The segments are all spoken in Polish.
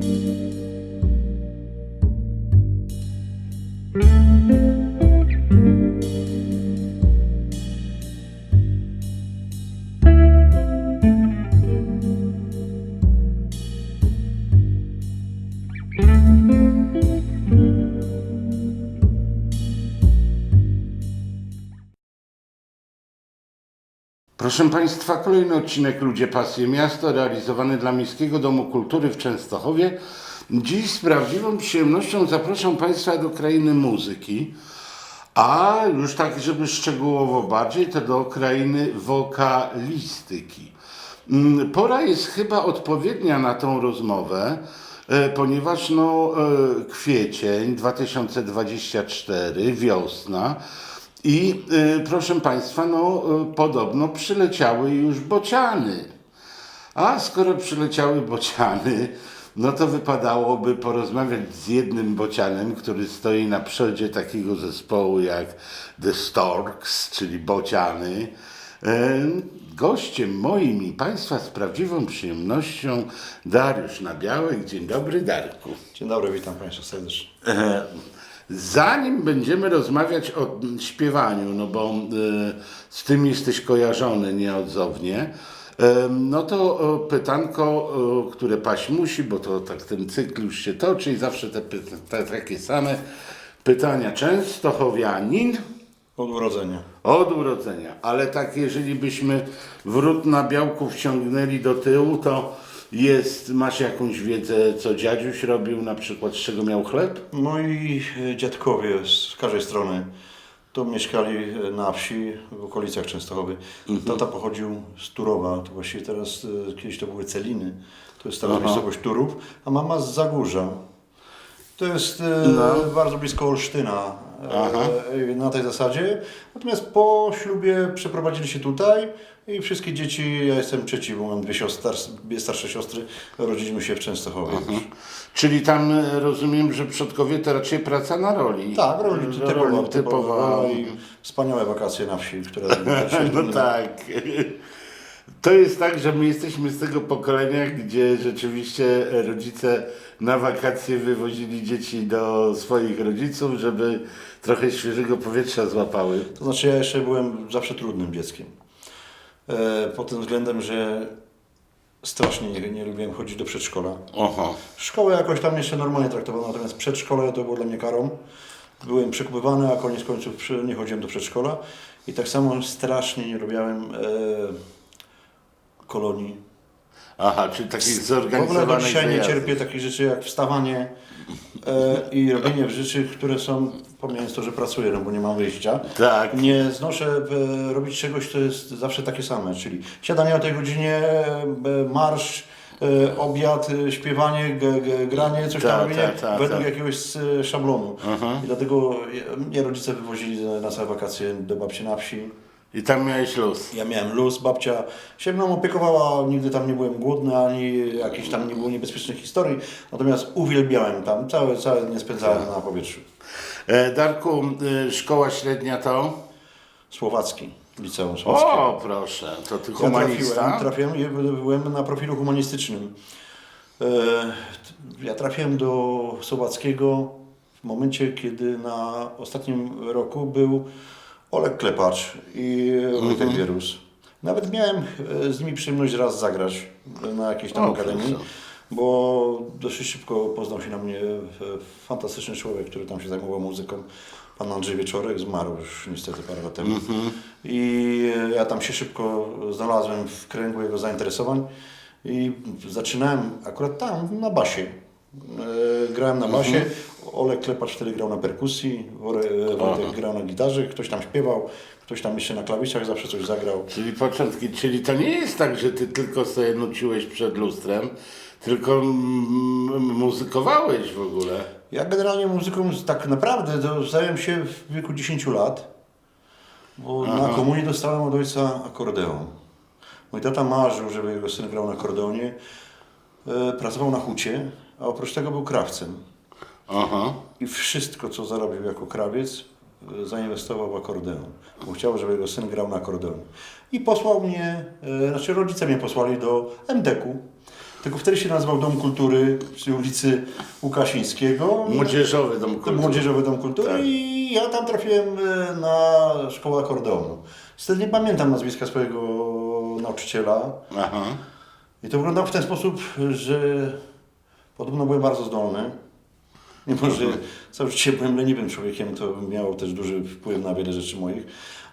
Thank you. Proszę Państwa, kolejny odcinek Ludzie Pasje Miasto, realizowany dla Miejskiego Domu Kultury w Częstochowie. Dziś z prawdziwą przyjemnością zapraszam Państwa do krainy muzyki, a już tak, żeby szczegółowo bardziej, to do krainy wokalistyki. Mm, Pora jest chyba odpowiednia na tą rozmowę, e, ponieważ no, e, kwiecień 2024, wiosna i e, proszę Państwa, no e, podobno przyleciały już bociany. A skoro przyleciały bociany, no to wypadałoby porozmawiać z jednym bocianem, który stoi na przodzie takiego zespołu jak The Storks, czyli bociany. E, Gościem moim i Państwa z prawdziwą przyjemnością Dariusz Nabiałek. Dzień dobry, Darku. Dzień dobry, witam Państwa serdecznie. Zanim będziemy rozmawiać o śpiewaniu, no bo e, z tym jesteś kojarzony nieodzownie, e, no to e, pytanko, które paść musi, bo to tak ten cykl już się toczy i zawsze te, te takie same pytania. Częstochowianin Od urodzenia. od urodzenia, ale tak jeżeli byśmy wrót na białku wciągnęli do tyłu, to jest, masz jakąś wiedzę, co dziadziuś robił, na przykład z czego miał chleb? Moi e, dziadkowie z każdej strony to mieszkali na wsi w okolicach Częstochowy. Tata pochodził z Turowa, to właściwie teraz, e, kiedyś to były Celiny, to jest teraz Aha. miejscowość Turów, a mama z Zagórza. To jest e, No. bardzo blisko Olsztyna Aha. e, na tej zasadzie. Natomiast po ślubie przeprowadzili się tutaj i wszystkie dzieci, ja jestem trzeci, bo mam dwie, siostry, dwie starsze siostry, rodziliśmy się w Częstochowie. już. Czyli tam e, rozumiem, że przodkowie to raczej praca na roli. Tak, roli Roli typowa, typowa. typowa i wspaniałe wakacje na wsi, które No tak. To jest tak, że my jesteśmy z tego pokolenia, gdzie rzeczywiście rodzice na wakacje wywozili dzieci do swoich rodziców, żeby trochę świeżego powietrza złapały. To znaczy ja jeszcze byłem zawsze trudnym dzieckiem. E, pod tym względem, że strasznie nie, nie lubiłem chodzić do przedszkola. Oho. Szkołę jakoś tam jeszcze normalnie traktowano, natomiast przedszkole to było dla mnie karą. Byłem przekupywany, a koniec końców nie chodziłem do przedszkola. I tak samo strasznie nie lubiałem e, kolonii Aha, czyli takich W ogóle do zorganizowanych dzisiaj nie cierpię takich rzeczy jak wstawanie i robienie rzeczy, które są, pomijając to, że pracuję, no bo nie mam wyjścia. Tak. Nie znoszę e, robić czegoś, co jest zawsze takie same, czyli siadanie o tej godzinie, e, marsz, e, obiad, e, śpiewanie, granie, coś Tak, tam robienie tak, tak, według tak. jakiegoś e, szablonu. I dlatego e, mnie rodzice wywozili na całe wakacje do babci na wsi. I tam miałeś luz. Ja miałem luz, babcia się mną opiekowała, nigdy tam nie byłem głodny, ani jakichś tam nie było niebezpiecznych historii, natomiast uwielbiałem tam, całe, całe dnie spędzałem na powietrzu. E, Darku, e, szkoła średnia to? Słowacki, liceum słowackie. O, proszę, to ty Ja humanista? trafiłem, trafiłem, byłem na profilu humanistycznym. E, Ja trafiłem do Słowackiego w momencie, kiedy na ostatnim roku był Olek Klepacz i Wojtek Wierus. Nawet miałem e, z nimi przyjemność raz zagrać na jakiejś tam O, akademii, bo dosyć szybko poznał się na mnie e, fantastyczny człowiek, który tam się zajmował muzyką. Pan Andrzej Wieczorek zmarł już niestety parę lat temu. I e, ja tam się szybko znalazłem w kręgu jego zainteresowań i zaczynałem akurat tam na basie. Grałem na basie, Olek Klepacz wtedy grał na perkusji, Wore- Wojtek grał na gitarze, ktoś tam śpiewał, ktoś tam jeszcze na klawiszach zawsze coś zagrał. Czyli początki, czyli to nie jest tak, że ty tylko sobie nuciłeś przed lustrem, tylko muzykowałeś w ogóle. Ja generalnie muzyką tak naprawdę to zająłem się w wieku 10 lat, bo na komunii dostałem od ojca akordeon. Mój tata marzył, żeby jego syn grał na akordeonie. E, Pracował na hucie, a oprócz tego był krawcem. Aha. I wszystko, co zarobił jako krawiec, e, zainwestował w akordeon. Bo chciał, żeby jego syn grał na akordeonie. I posłał mnie, e, znaczy rodzice mnie posłali do MDK-u. tylko wtedy się nazywał Dom Kultury przy ulicy Łukasińskiego. Młodzieżowy Dom Kultury. Młodzieżowy Dom Kultury Tak. i ja tam trafiłem e, na szkołę akordeonu. Wtedy nie pamiętam nazwiska swojego nauczyciela. Aha. I to wyglądało w ten sposób, że podobno byłem bardzo zdolny. Mimo, że całe życie byłem leniwym człowiekiem, to miało też duży wpływ na wiele rzeczy moich.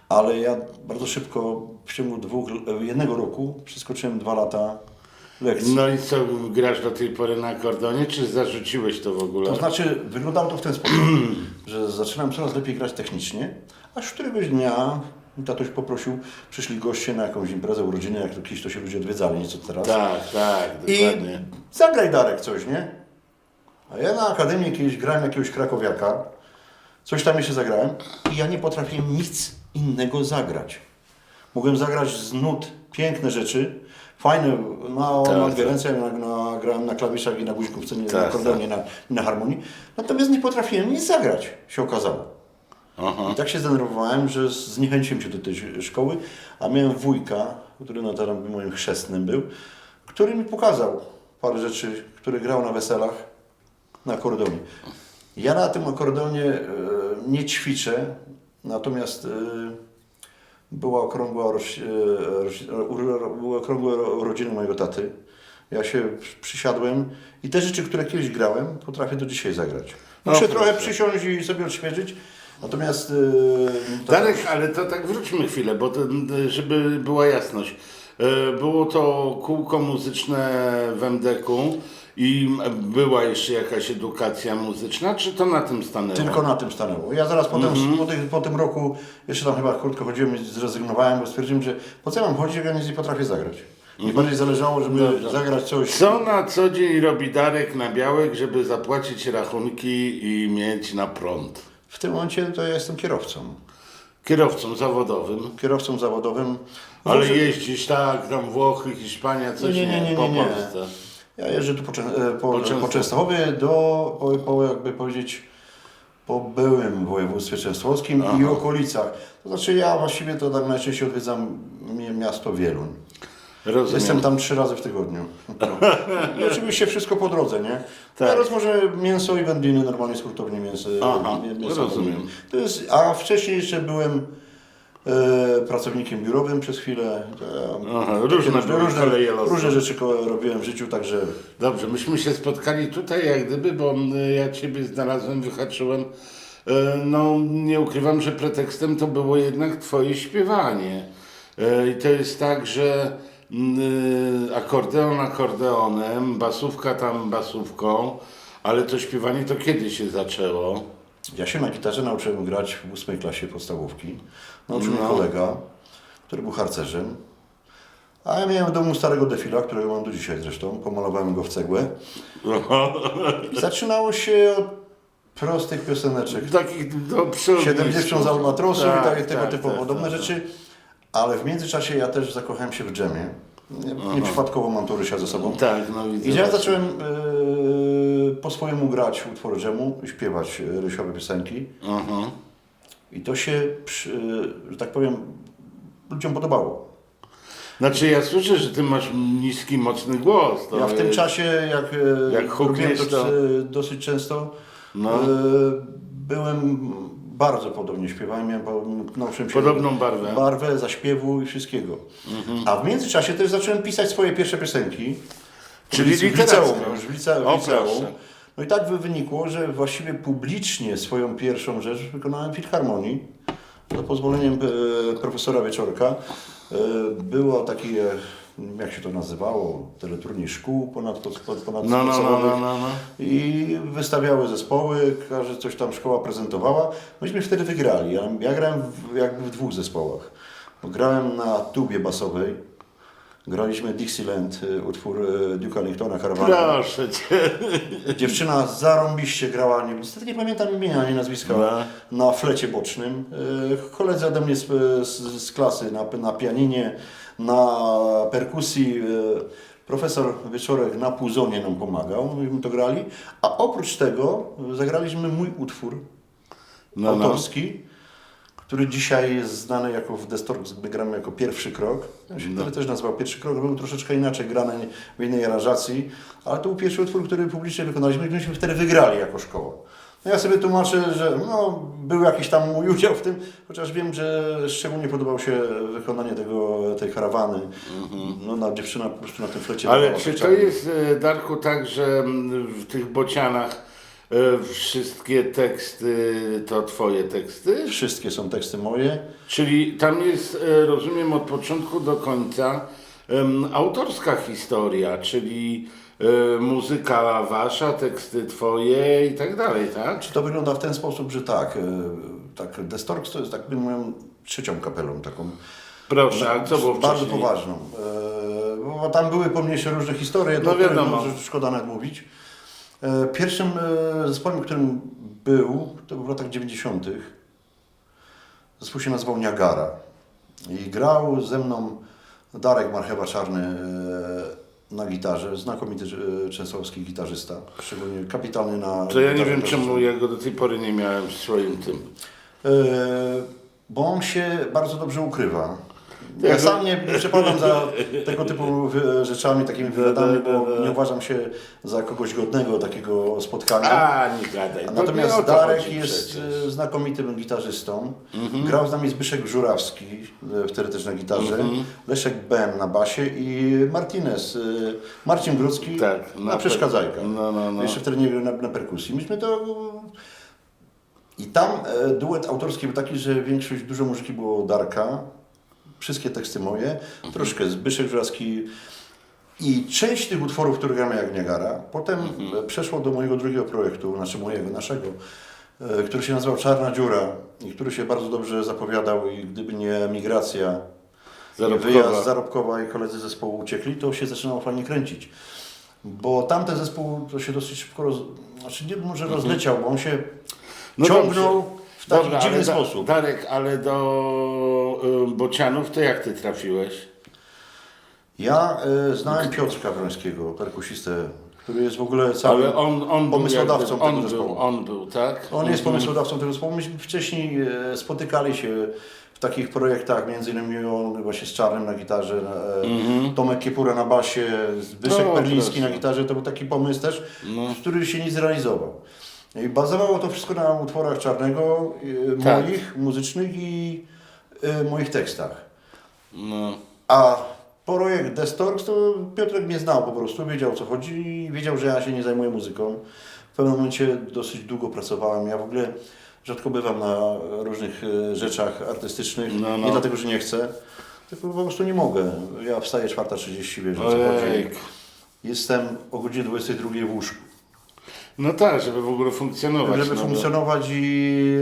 Ale ja bardzo szybko, w ciągu dwóch, jednego roku, przeskoczyłem dwa lata lekcji. No i co, grasz do tej pory na akordeonie, czy zarzuciłeś to w ogóle? To znaczy, wyglądało to w ten sposób, że zaczynałem coraz lepiej grać technicznie, aż któregoś dnia tatuś poprosił, przyszli goście na jakąś imprezę urodziny, jak to kiedyś to się ludzie odwiedzali, nieco teraz. Tak, tak, I dokładnie. zagraj Darek coś, nie? A ja na Akademii kiedyś grałem jakiegoś krakowiaka, coś tam jeszcze zagrałem i ja nie potrafiłem nic innego zagrać. Mogłem zagrać z nut piękne rzeczy, fajne, na, Tak, na tak. dwie ręce, na, na, grałem na klawiszach i na guzikówce, nie na Tak, akordeonie, na, na harmonii. Natomiast nie potrafiłem nic zagrać, się okazało. Aha. I tak się zdenerwowałem, że zniechęciłem się do tej szkoły, a miałem wujka, który na terenie moim chrzestnym był, który mi pokazał parę rzeczy, które grał na weselach na akordeonie. Ja na tym akordeonie e, nie ćwiczę, natomiast e, była okrągła, roś, e, były okrągłe ro- urodziny mojego taty. Ja się przysiadłem i te rzeczy, które kiedyś grałem, potrafię do dzisiaj zagrać. No, Muszę trochę proszę. przysiąść i sobie odświeżyć, natomiast... tak- Darek, ale to tak wróćmy chwilę, bo to, żeby była jasność. E, Było to kółko muzyczne w MDK-u i była jeszcze jakaś edukacja muzyczna, czy to na tym stanęło? Tylko na tym stanęło. Ja zaraz potem, Mhm. po, po tym roku, jeszcze tam chyba krótko chodziłem i zrezygnowałem, bo stwierdziłem, że po co ja mam chodzić, jak ja nic nie potrafię zagrać. Mi bardziej zależało, żeby Mhm. Dobrze. zagrać coś... Co na co dzień robi Darek na białek, żeby zapłacić rachunki i mieć na prąd? W tym momencie to ja jestem kierowcą. Kierowcą zawodowym, Kierowcą zawodowym. Ale jeździsz tak, tam Włochy, Hiszpania, coś Nie, nie, nie, nie, po nie. Polsce. Ja jeżdżę tu po, Czę- e, po, Po po, Częstochowie. Do, po, po, jakby powiedzieć, po byłym województwie częstochowskim i okolicach. To znaczy ja właściwie to tak najczęściej odwiedzam mi- miasto Wieluń. Rozumiem. Jestem tam trzy razy w tygodniu. No. I oczywiście wszystko po drodze, nie? Tak. Teraz może mięso i wędliny, normalnie skórtownie mięso. Aha, mię- mięso rozumiem. To jest, a wcześniej jeszcze byłem pracownikiem biurowym przez chwilę. E, Aha, różne różne, losu. różne rzeczy robiłem w życiu, także Dobrze, myśmy się spotkali tutaj jak gdyby, bo ja Ciebie znalazłem, wyhaczyłem. E, No, nie ukrywam, że pretekstem to było jednak Twoje śpiewanie. E, I to jest tak, że akordeon akordeonem, basówka tam basówką, ale to śpiewanie to kiedy się zaczęło? Ja się na gitarze nauczyłem grać w ósmej klasie podstawówki. Nauczył mnie No. kolega, który był harcerzem. A ja miałem w domu starego defila, którego mam do dzisiaj zresztą. Pomalowałem go w cegłę. Zaczynało się od prostych pioseneczek. Takich do przodu. 70 z Albatrosu Tak, i takie tego tak, typu tak, podobne tak, rzeczy. Ale w międzyczasie ja też zakochałem się w dżemie. Nie- Nieprzypadkowo mam tu Rysia ze sobą. Tak, no widzę. I ja zacząłem e, po swojemu grać utwory dżemu, śpiewać e, rysiowe piosenki. Aha. I to się, przy, e, że tak powiem, ludziom podobało. Znaczy ja słyszę, że Ty masz niski, mocny głos. Ja w tym jest- czasie, jak, e, Jak hukniesz, to, to- dosyć często, No. byłem bardzo podobnie śpiewałem, miałem, Podobną barwę. barwę, zaśpiewu i wszystkiego. Mhm. A w międzyczasie też zacząłem pisać swoje pierwsze piosenki. Czyli w liceum, już w liceum. O, proszę. No i tak wy- wynikło, że właściwie publicznie swoją pierwszą rzecz wykonałem w Filharmonii. Za pozwoleniem e, profesora Wieczorka. E, było takie, e, jak się to nazywało, teleturniej szkół ponad, ponad, ponad No, no, no, no, no, no. I wystawiały zespoły, każdy coś tam szkoła prezentowała. Myśmy wtedy wygrali. Ja, ja grałem w, jakby w dwóch zespołach. Grałem na tubie basowej. Graliśmy Dixieland, y, utwór y, Duke'a Ellingtona Caravana. Proszę Cię. Dziewczyna zarąbiście grała, nie, niestety nie pamiętam imienia ani nazwiska, No. na flecie bocznym. Y, Koledzy ode mnie z, z, z klasy na, na pianinie, na perkusji. Profesor Wieczorek na puzonie nam pomagał, myśmy to grali. A oprócz tego zagraliśmy mój utwór No, no. Który dzisiaj jest znany jako w Destork, my gramy jako pierwszy krok. On się wtedy też nazywał pierwszy krok, był troszeczkę inaczej grany w innej aranżacji, ale to był pierwszy utwór, który publicznie wykonaliśmy i myśmy wtedy wygrali jako szkoła. No ja sobie tłumaczę, że no, był jakiś tam mój udział w tym, chociaż wiem, że szczególnie podobało się wykonanie tego, tej karawany. No, na dziewczyna po prostu na tym flecie. Ale czy to jest, e, Darku, tak, że mm, w tych bocianach wszystkie teksty to twoje teksty? Wszystkie są teksty moje. Czyli tam jest, e, rozumiem, od początku do końca autorska historia, czyli e, muzyka wasza, teksty twoje i tak dalej, tak? Czy to wygląda w ten sposób, że tak, e, tak Destorks to jest tak bym moją trzecią kapelą, taką Proszę, a co było bardzo wcześniej? poważną. E, Bo tam były pomniejsze różne historie, No wiadomo. szkoda nawet mówić. E, Pierwszym e, zespołem, którym był, to był w latach 90. Zespół się nazywał Niagara. I grał ze mną Darek Marchewa Czarny e, na gitarze, znakomity częstochowski gitarzysta, szczególnie kapitalny na To ja nie wiem, czemu ja go do tej pory nie miałem w swoim tym. Bo on się bardzo dobrze ukrywa. Ja sam nie, nie przepadam za tego typu rzeczami, takimi wywiadami, bo nie uważam się za kogoś godnego takiego spotkania. A, nie gadaj. To nie o Natomiast to Darek jest przecież. Mhm. e, znakomitym gitarzystą. Grał z nami Zbyszek Żurawski, wtedy też na gitarze, Mhm. Leszek Ben na basie i Martinez, e, Marcin Grucki Tak, na, na przeszkadzajkach. no, no, no. Jeszcze wtedy nie grał na, na perkusji. Myśmy to... I tam e, duet autorski był taki, że większość, dużo muzyki było Darka, wszystkie teksty moje, Mhm. troszkę Zbyszek Żurawski i część tych utworów, które gramy jak Niagara, potem Mhm. e, przeszło do mojego drugiego projektu, znaczy mojego, naszego, e, który się nazywał Czarna Dziura i który się bardzo dobrze zapowiadał i gdyby nie migracja, Zarobkowa. wyjazd zarobkowa i koledzy zespołu uciekli, to się zaczynało fajnie kręcić. Bo tamten zespół to się dosyć szybko, roz... znaczy nie może rozleciał, bo on się No ciągnął dobrze. W taki Dobra, dziwny ale da- sposób. Darek, ale do y, Bocianów to jak ty trafiłeś? Ja e, znałem Piotrka Wrońskiego, perkusistę, który jest w ogóle cały... Ale on, on był pomysłodawcą jakby, tego on był, zespołu. on był, tak? On jest Mhm. pomysłodawcą tego zespołu. Myśmy wcześniej e, spotykali się w takich projektach, między innymi on właśnie z Czarnym na gitarze, e, Tomek Kiepura na basie, Zbyszek Mhm. O, Perliński proszę. na gitarze. To był taki pomysł też, No. który się nie zrealizował. I bazowało to wszystko na utworach Czarnego, e, Tak. moich, muzycznych i e, moich tekstach. No. A projekt Destorks to Piotrek mnie znał po prostu, wiedział o co chodzi i wiedział, że ja się nie zajmuję muzyką. W pewnym momencie dosyć długo pracowałem. Ja w ogóle rzadko bywam na różnych e, rzeczach artystycznych. No, no. Nie dlatego, że nie chcę, tylko po prostu nie mogę. Ja wstaję 4.30, wiesz co chodzi. Jestem o godzinie 22 w łóżku. No tak, żeby w ogóle funkcjonować. Żeby no bo- funkcjonować i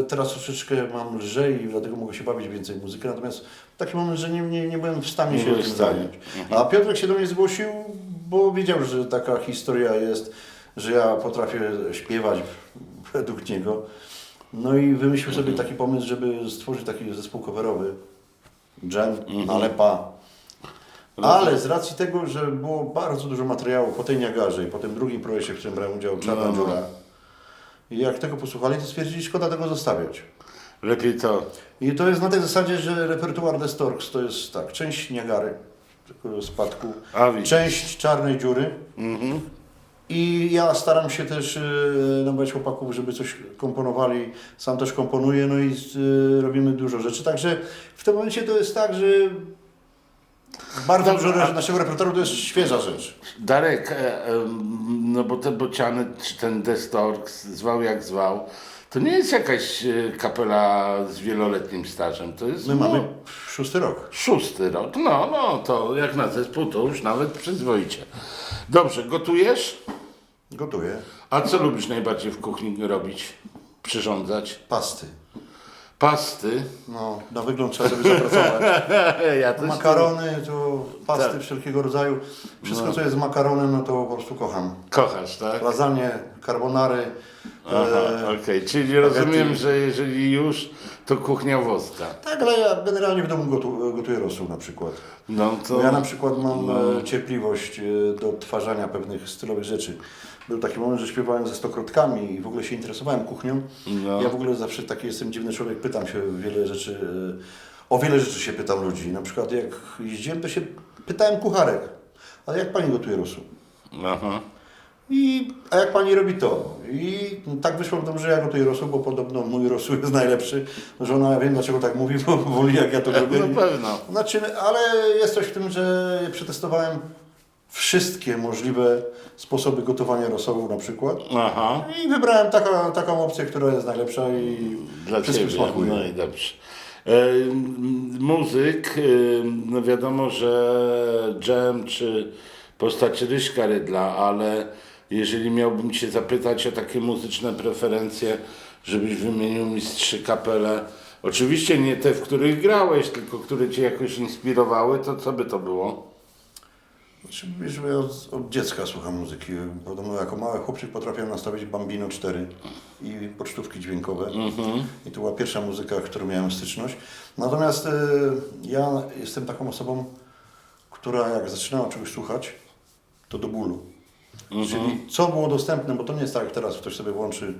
e, teraz troszeczkę mam lżej i dlatego mogę się bawić więcej w muzykę, natomiast taki moment, że nie, nie, nie byłem w stanie Nie się byłeś tym w stanie. zająć. A Piotrek się do mnie zgłosił, bo wiedział, że taka historia jest, że ja potrafię śpiewać według niego. No i wymyślił sobie taki pomysł, żeby stworzyć taki zespół coverowy. Jam, ale pa. Ale z racji tego, że było bardzo dużo materiału po tej Niagarze i po tym drugim projekcie, w którym brałem udział, Czarna No. Dziura, i jak tego posłuchali, to stwierdzili, szkoda tego zostawiać. Lepiej to. I to jest na tej zasadzie, że repertuar The Storks to jest tak, część Niagary, tylko spadku, A widzisz. część Czarnej Dziury Mhm. i ja staram się też yy, namawiać chłopaków, żeby coś komponowali, sam też komponuję, no i yy, robimy dużo rzeczy, także w tym momencie to jest tak, że bardzo dużo a- naszego repertuaru to jest świeża rzecz. Darek, e, em, no bo te bociany, czy ten Destorks, zwał jak zwał, to nie jest jakaś e, kapela z wieloletnim stażem. To jest My no, mamy szósty rok. szósty rok. No, no, to jak na zespół to już nawet przyzwoicie. Dobrze, gotujesz? Gotuję. A co lubisz najbardziej w kuchni robić? Przyrządzać? Pasty. Pasty. No, na wygląd trzeba sobie zapracować. ja też Makarony, to pasty Tak. wszelkiego rodzaju. Wszystko, co jest z makaronem, no to po prostu kocham. Kochasz, tak? Lasagne, carbonary. Aha, e, okej. Czyli rozumiem, że jeżeli już, to kuchnia włoska. Tak, ale ja generalnie w domu gotu, gotuję rosół na przykład. No to... Ja na przykład mam e, cierpliwość e, do odtwarzania pewnych stylowych rzeczy. Był taki moment, że śpiewałem ze stokrotkami i w ogóle się interesowałem kuchnią. No. Ja w ogóle zawsze taki jestem dziwny człowiek, pytam się wiele rzeczy, e, o wiele rzeczy się pytam ludzi. Na przykład jak jeździłem, to się pytałem kucharek, ale jak pani gotuje rosół? Aha. I, a jak pani robi to? I tak wyszło tym, że ja gotuję rosół, bo podobno mój rosół jest najlepszy. Że ona, wiem dlaczego tak mówi, bo woli jak ja to robię. Na pewno. Znaczy, ale jest coś w tym, że przetestowałem wszystkie możliwe sposoby gotowania rosołu na przykład. Aha. I wybrałem taka, taką opcję, która jest najlepsza i Dla wszystkim Ciebie. smakuje. No i dobrze. E, m, muzyk, e, no wiadomo, że Jam czy postać Ryśka Rydla, ale jeżeli miałbym Cię zapytać o takie muzyczne preferencje, żebyś wymienił mi z trzy kapele, oczywiście nie te, w których grałeś, tylko które Cię jakoś inspirowały, to co by to było? Znaczy, wiesz, ja od, od dziecka słucham muzyki. Podobno jako mały chłopczyk potrafiłem nastawić Bambino 4 i pocztówki dźwiękowe. I to była pierwsza muzyka, którą miałem styczność. Natomiast e, ja jestem taką osobą, która jak zaczynała czegoś słuchać, to do bólu. Czyli co było dostępne, bo to nie jest tak jak teraz ktoś sobie włączy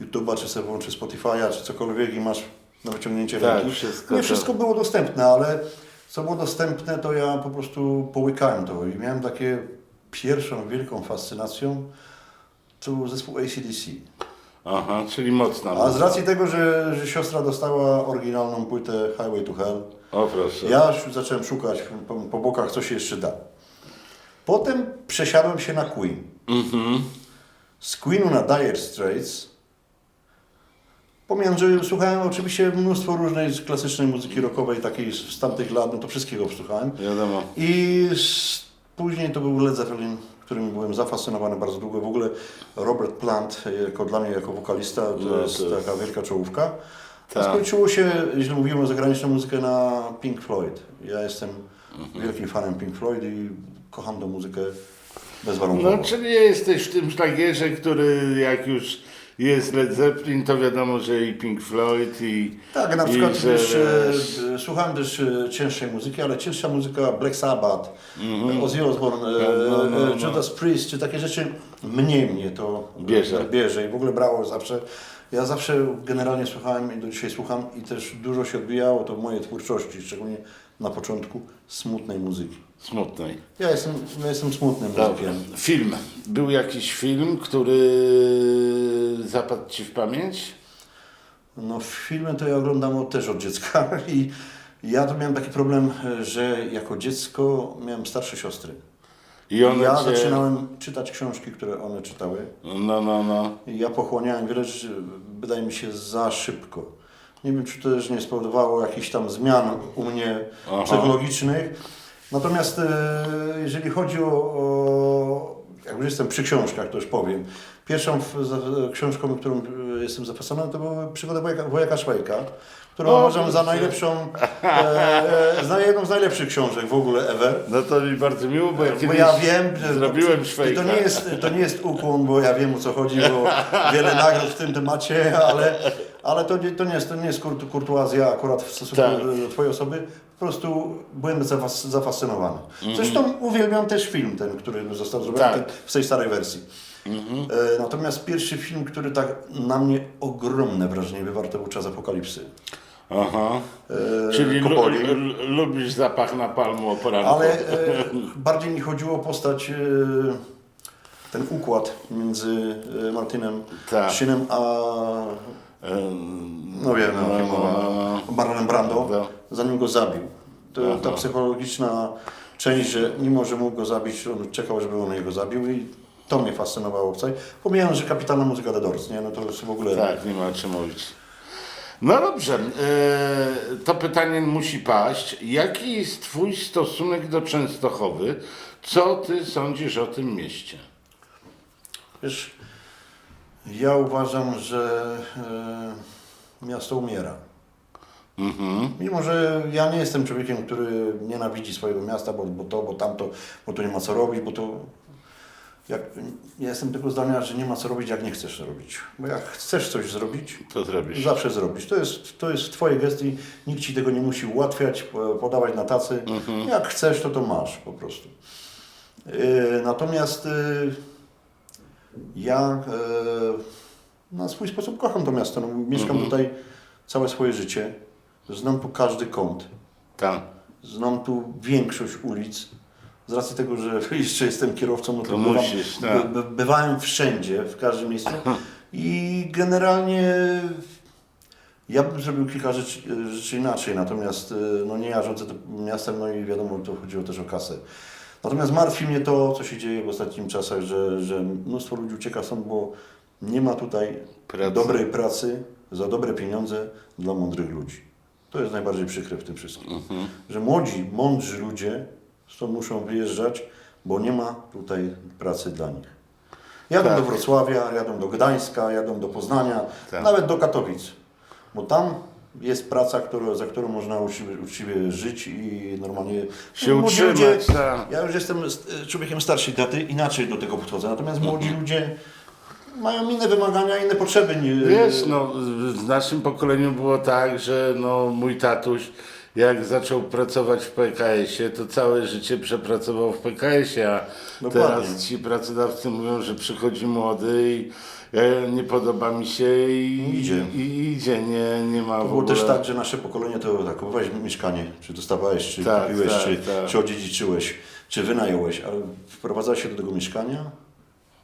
YouTube'a, czy sobie włączy Spotify'a, czy cokolwiek i masz na wyciągnięcie Tak, ręki. wszystko nie to- wszystko było dostępne, ale co było dostępne, to ja po prostu połykałem to i miałem takie pierwszą wielką fascynacją, to był zespół ACDC. Aha, czyli mocna A z racji tego, że, że siostra dostała oryginalną płytę Highway to Hell, O proszę. ja zacząłem szukać po, po bokach, co się jeszcze da. Potem przesiadłem się na Queen. Z Queenu na Dire Straits. Pomiędzy słuchałem oczywiście mnóstwo różnej klasycznej muzyki rockowej, takiej z tamtych lat, no to wszystkiego słuchałem. Wiadomo. I z, później to był Led Zeppelin, którym byłem zafascynowany bardzo długo. W ogóle Robert Plant, jako dla mnie jako wokalista, to No, to jest taka wielka czołówka. Tak. skończyło się, jeśli mówimy o zagraniczną muzykę, na Pink Floyd. Ja jestem wielkim fanem Pink Floyd i kocham tę muzykę bezwarunkowo. No, czyli jesteś w tym szlagierze, który jak już jest Led Zeppelin, to wiadomo, że i Pink Floyd i... Tak, na i przykład że, też, e, e, słuchałem też e, cięższej muzyki, ale cięższa muzyka Black Sabbath, Mhm. e, Ozzy Osbourne, e, No, no, no, e, Judas Priest, czy takie rzeczy, mniej mnie to Bierze. bierze i w ogóle brało zawsze. Ja zawsze generalnie słuchałem i do dzisiaj słucham i też dużo się odbijało to w mojej twórczości, szczególnie na początku smutnej muzyki. Smutnej. Ja jestem, ja jestem smutnym Dobra. muzykiem. Film. Był jakiś film, który zapadł Ci w pamięć? No filmy to ja oglądam od, też od dziecka i ja to miałem taki problem, że jako dziecko miałem starsze siostry. I one ja cię... zaczynałem czytać książki, które one czytały. No, no, no. I ja pochłaniałem wiele rzeczy, wydaje mi się, za szybko. Nie wiem, czy to też nie spowodowało jakichś tam zmian u mnie Aha. psychologicznych. Natomiast e, jeżeli chodzi o, o jak już jestem przy książkach, to już powiem. Pierwszą książką, którą e, jestem zafascynowany, to były przygody wojaka, wojaka Szwajka, którą O, uważam za najlepszą, e, e, za jedną z najlepszych książek w ogóle ever. No to mi bardzo miło, bo ja Bo ja wiem, zrobiłem i szwejka. to nie, jest, to nie jest ukłon, bo ja wiem o co chodzi, bo wiele nagród w tym temacie, ale, ale to, nie, to, nie jest, to nie jest kur, kurtuazja akurat w stosunku Tak. do Twojej osoby. Po prostu byłem zafas, zafascynowany. Mhm. Zresztą uwielbiam też film ten, który został zrobiony Tak. W tej starej wersji. E, natomiast pierwszy film, który tak na mnie ogromne wrażenie wywarł, to był Czas Apokalipsy. Aha. E, Czyli lubisz zapach napalmu o poranku. Ale e, bardziej mi chodziło o postać, e, ten układ między e, Martinem Tak. Sheenem a no wiem, No, no, no, no. Marlonem Brando, zanim go zabił. To, ta psychologiczna część, że mimo, że mógł go zabić, on czekał, żeby on jego zabił i to mnie fascynowało. wcale. Pomijając, że kapitalna muzyka The Doors, nie? No to jest w ogóle... Tak, nie ma o czym mówić. No dobrze, e, to pytanie musi paść. Jaki jest Twój stosunek do Częstochowy? Co Ty sądzisz o tym mieście? Wiesz, ja uważam, że e, miasto umiera. Mhm. Mimo, że ja nie jestem człowiekiem, który nienawidzi swojego miasta, bo, bo to, bo tamto, bo tu nie ma co robić, bo to... jak, ja jestem tego zdania, że nie ma co robić, jak nie chcesz robić. Bo jak chcesz coś zrobić, To zrobisz. zawsze zrobić. To jest, to jest Twoje gestii, nikt Ci tego nie musi ułatwiać, po- podawać na tacy. Jak chcesz, to to masz po prostu. Yy, natomiast yy, ja yy, na swój sposób kocham to miasto. No, mieszkam tutaj całe swoje życie. Znam tu każdy kąt. Tam. Znam tu większość ulic. Z racji tego, że jeszcze jestem kierowcą, no to, To bywam, musisz, tak. by, by, bywałem wszędzie, w każdym miejscu. I generalnie ja bym zrobił kilka rzeczy, rzeczy inaczej, natomiast y, no nie ja rządzę miastem, no i wiadomo, to chodziło też o kasę. Natomiast martwi mnie to, co się dzieje w ostatnim czasach, że, że mnóstwo ludzi ucieka stąd, bo nie ma tutaj Pracy. dobrej pracy za dobre pieniądze dla mądrych ludzi. To jest najbardziej przykre w tym wszystkim. Że młodzi, mądrzy ludzie stąd muszą wyjeżdżać, bo nie ma tutaj pracy dla nich. Jadą Tak. do Wrocławia, jadą do Gdańska, jadą do Poznania, Tak. nawet do Katowic. Bo tam jest praca, za którą można uczciwie, uczciwie żyć i normalnie Się młodzi utrzymać, tak. Ja już jestem st- człowiekiem starszej daty, inaczej do tego podchodzę. Natomiast młodzi ludzie mają inne wymagania, inne potrzeby. Wiesz, no, w naszym pokoleniu było tak, że no, mój tatuś, jak zaczął pracować w PKS-ie, to całe życie przepracował w PKS-ie, a Dokładnie. teraz ci pracodawcy mówią, że przychodzi młody i e, nie podoba mi się i Idzie. I, i idzie, nie, nie ma To w było ogóle... też tak, że nasze pokolenie to tak, kupowałeś mieszkanie, czy dostawałeś, czy Tak, kupiłeś, tak, czy, tak. czy odziedziczyłeś, czy wynająłeś, ale wprowadzałeś się do tego mieszkania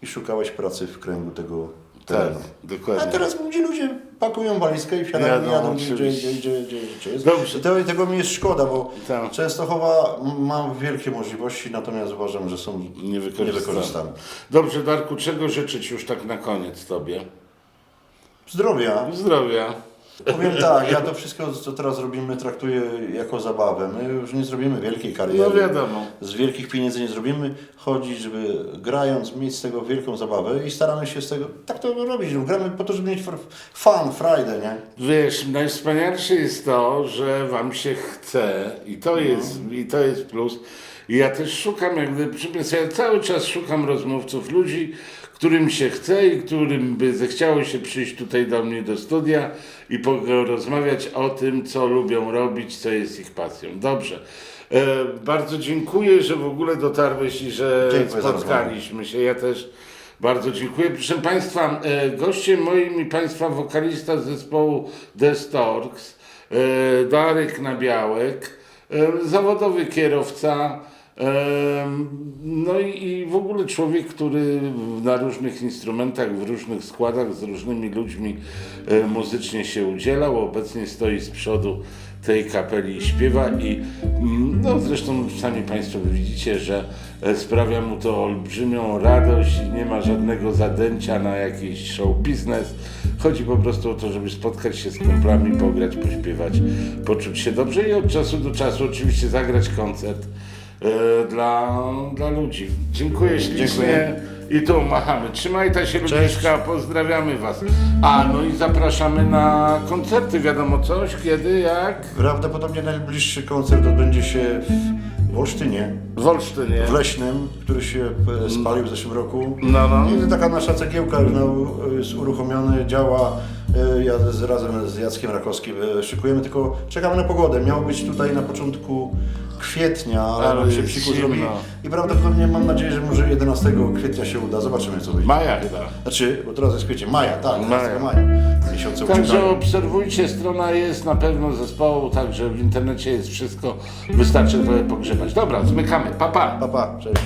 i szukałeś pracy w kręgu tego Tak, terenu. dokładnie. A teraz młodzi ludzie pakują walizkę i wsiadają Jadą, i jadą gdzie, gdzie, oczywiście. gdzie, gdzie, gdzie jest. Dobrze. I i tego mi jest szkoda, bo Tak. Częstochowa ma wielkie możliwości, natomiast uważam, że są Niewykorzystane. niewykorzystane. Dobrze, Darku, czego życzyć już tak na koniec Tobie? Zdrowia. Zdrowia. Powiem tak, ja to wszystko, co teraz robimy, traktuję jako zabawę. My już nie zrobimy wielkiej kariery. No wiadomo. Z wielkich pieniędzy nie zrobimy. Chodzi, żeby grając mieć z tego wielką zabawę i staramy się z tego tak to robić. No, Gramy po to, żeby mieć fun, frajdę, nie? Wiesz, najwspanialsze jest to, że wam się chce i to jest, i to jest plus. I ja też szukam, jak gdyby, ja cały czas szukam rozmówców, ludzi, którym się chce i którym by zechciało się przyjść tutaj do mnie do studia i porozmawiać o tym, co lubią robić, co jest ich pasją. Dobrze. E, bardzo dziękuję, że w ogóle dotarłeś i że Dziękuję spotkaliśmy się. Ja też bardzo dziękuję. Proszę Państwa, e, gościem moim i Państwa wokalista z zespołu The Storks, e, Darek Nabiałek, e, zawodowy kierowca, no i, w ogóle człowiek, który na różnych instrumentach, w różnych składach z różnymi ludźmi e, muzycznie się udzielał. Obecnie stoi z przodu tej kapeli i śpiewa i mm, no zresztą sami Państwo widzicie, że e, sprawia mu to olbrzymią radość i nie ma żadnego zadęcia na jakiś show biznes. Chodzi po prostu o to, żeby spotkać się z kumplami, pograć, pośpiewać, poczuć się dobrze i od czasu do czasu oczywiście zagrać koncert dla, dla ludzi. Dziękuję ślicznie. Dziękuję. I tu machamy. Trzymajcie się ludziska, pozdrawiamy Was. A, no i zapraszamy na koncerty, wiadomo coś, kiedy, jak? Prawdopodobnie najbliższy koncert odbędzie się w Olsztynie, W Olsztynie. w Leśnym, który się e, spalił w zeszłym roku. No, no. I taka nasza cegiełka już no, jest uruchomiony, działa. E, Ja z, razem z Jackiem Rakowskim e, szykujemy, tylko czekamy na pogodę. Miało być tutaj na początku kwietnia, ale, Ale nam się psiku zrobi. I prawdopodobnie mam nadzieję, że może 11 kwietnia się uda. Zobaczymy co wyjdzie. Maja chyba. Znaczy, bo teraz jest kwiecień, maja, tak, 11 Maja. maja. Miesiące Także uciekają. obserwujcie, strona jest na pewno zespołu, także w internecie jest wszystko. Wystarczy trochę pogrzebać. Dobra, zmykamy. Pa, pa. Pa, pa, cześć.